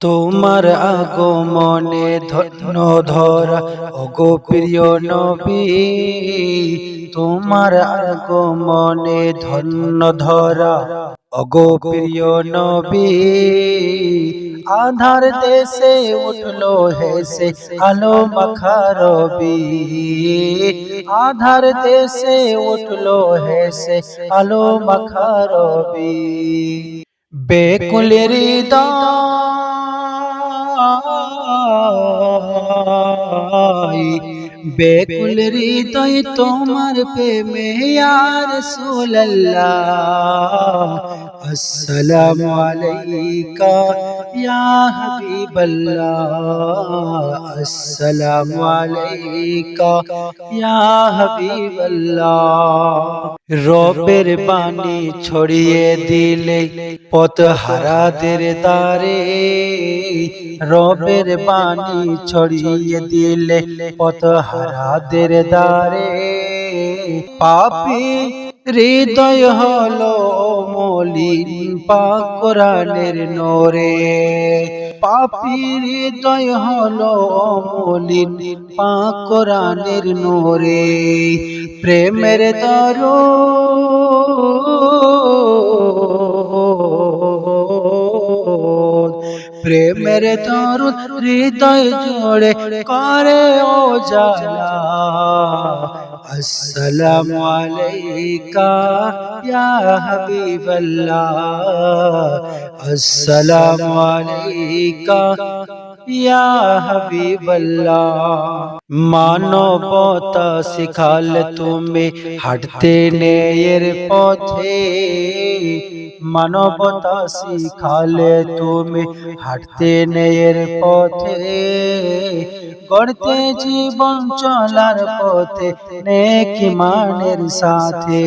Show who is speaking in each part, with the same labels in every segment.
Speaker 1: তোমার আগমনে ধন্য ধরা। ওগো প্রিয় নবী তোমার আগমনে ধন্য ধরা ওগো প্রিয় নবী আধার দেশে উঠল হেসে আলো মাখারবি আধার দেশে উঠল হেসে আলো মাখারবি বেকুলের হৃদয় বেকুল হৃদয় তোমার প্রেমে আর সোল্লাহ আসসালামু আলাইকা ইয়া হাবিবাল্লাহ আসসালামু আলাইকা ইয়া হাবিবাল্লাহ রবের বাণী ছড়িয়ে দিলে পথ হারাদের তারে রবের বাণী ছড়িয়ে দিলে পথ হারাদের দারে পাপি হৃদয় হলো মলিন পাকরানের নোরে। পাপি হৃদয় হলো মলিন পাকরানের নোরে। প্রেমের তরু প্রেমের তরুণ হৃদয় জোড়ে করে ও জালা আসসালামু আলাইকা ইয়া হাবিবাল্লাহ আসসালামু আলাইকা ইয়া হাবিবাল্লাহ মানবতা শিখাল তুমি হাঁটতে নেয়ের পথে মানবতা শিখালে তুমি হাঁটতে নেয়ের পথে, গড়তে জীবন চলার পথে নেকি মানের সাথে,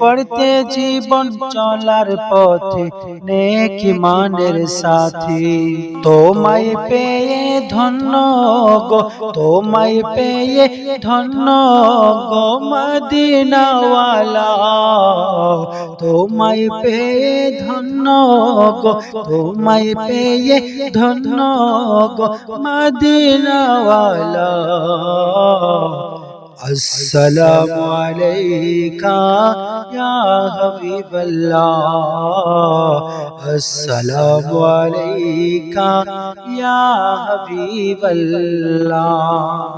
Speaker 1: পড়তে জীবন চলার পথে নেকি মানের সাথে। তোমায় পেয়ে ধন্য গো, তোমায় পেয়ে ধন্য গো, মদিনাওয়ালা তোমায় পেয়ে ধন্য গো তোমায় পেয়ে ধন্য গো মদিনাওয়ালা السلام عليك يا حبيب الله السلام عليك يا حبيب الله